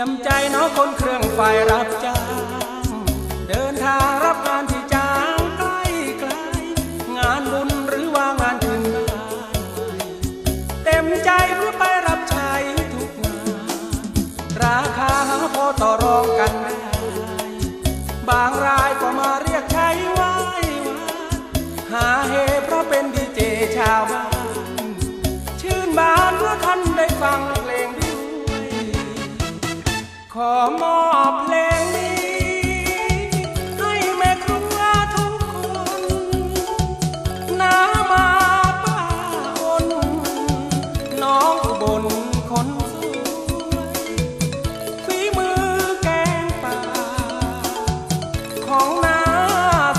ยมใจเน้องคนเครื่องไฟรับจ้างเดินทางรับงานที่จ้างใกล้ไกลงานบุญหรือว่างานถึงบ้านเต็มใจเพื่อไปรับใช้ทุกงานราคาพอต่อรองกันได้บางรายก็มาเรียกใช้ไหว้วานหาเฮเพราะเป็นดีเจชาวบ้านชื่นบานเมื่อท่านได้ฟัง อมอบเพลงนี้ ให้แม่ครัวทุกคนน้ามาป้าอน น้องอุบลคนสวยฝีมือแกงป่า ของน้า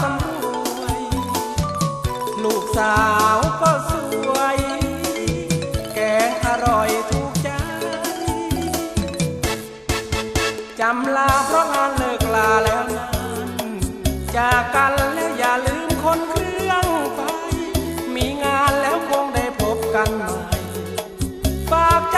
สำรวย ลูกสาว จำลาเพราะงานเลิกลาแล้วนาจากกันแล้วอย่าลืมคนเครื่องไฟมีงานแล้วคงได้พบกันใหม่ฝากใจ